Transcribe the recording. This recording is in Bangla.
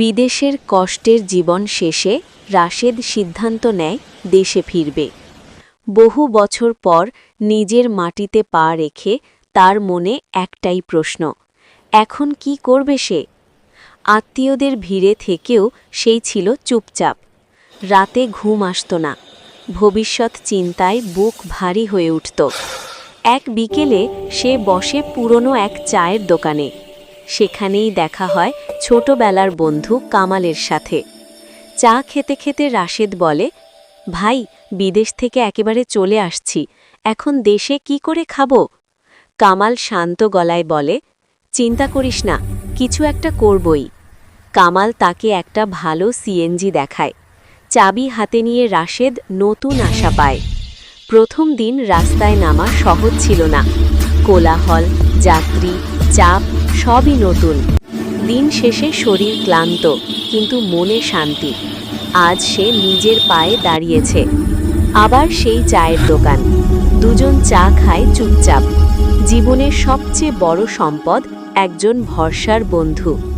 বিদেশের কষ্টের জীবন শেষে রাশেদ সিদ্ধান্ত নেয় দেশে ফিরবে। বহু বছর পর নিজের মাটিতে পা রেখে তার মনে একটাই প্রশ্ন, এখন কি করবে সে? আত্মীয়দের ভিড়ে থেকেও সেই ছিল চুপচাপ। রাতে ঘুম আসত না, ভবিষ্যৎ চিন্তায় বুক ভারী হয়ে উঠত। এক বিকেলে সে বসে পুরনো এক চায়ের দোকানে। সেখানেই দেখা হয় ছোটবেলার বন্ধু কামালের সাথে। চা খেতে খেতে রাশেদ বলে, ভাই, বিদেশ থেকে একেবারে চলে আসছি, এখন দেশে কি করে খাব? কামাল শান্ত গলায় বলে, চিন্তা করিস না, কিছু একটা করবই। কামাল তাকে একটা ভালো সিএনজি দেখায়। চাবি হাতে নিয়ে রাশেদ নতুন আশা পায়। প্রথম দিন রাস্তায় নামা সহজ ছিল না। কোলাহল, যাত্রী চাপ সবই নতুন। দিন শেষে শরীর ক্লান্ত, কিন্তু মনে শান্তি। আজ সে নিজের পায়ে দাঁড়িয়েছে। আবার সেই চায়ের দোকান। দুজন চা খায় চুপচাপ। জীবনের সবচেয়ে বড় সম্পদ একজন ভরসার বন্ধু।